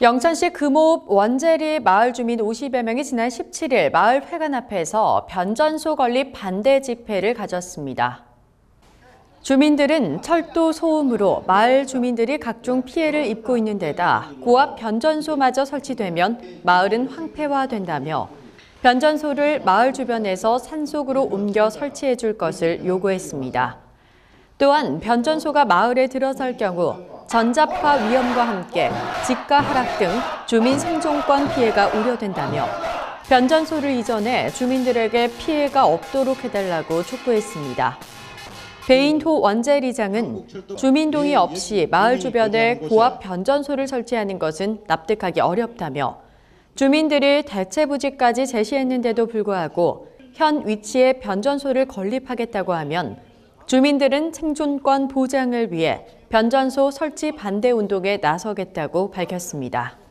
영천시 금호읍 원재리 마을 주민 50여 명이 지난 17일 마을 회관 앞에서 변전소 건립 반대 집회를 가졌습니다. 주민들은 철도 소음으로 마을 주민들이 각종 피해를 입고 있는 데다 고압 변전소마저 설치되면 마을은 황폐화된다며 변전소를 마을 주변에서 산속으로 옮겨 설치해 줄 것을 요구했습니다. 또한 변전소가 마을에 들어설 경우 전자파 위험과 함께 집가 하락 등 주민 생존권 피해가 우려된다며 변전소를 이전해 주민들에게 피해가 없도록 해달라고 촉구했습니다. 배인호 원재리장은 주민 동의 없이 마을 주변에 고압 변전소를 설치하는 것은 납득하기 어렵다며 주민들이 대체 부지까지 제시했는데도 불구하고 현 위치에 변전소를 건립하겠다고 하면 주민들은 생존권 보장을 위해 변전소 설치 반대 운동에 나서겠다고 밝혔습니다.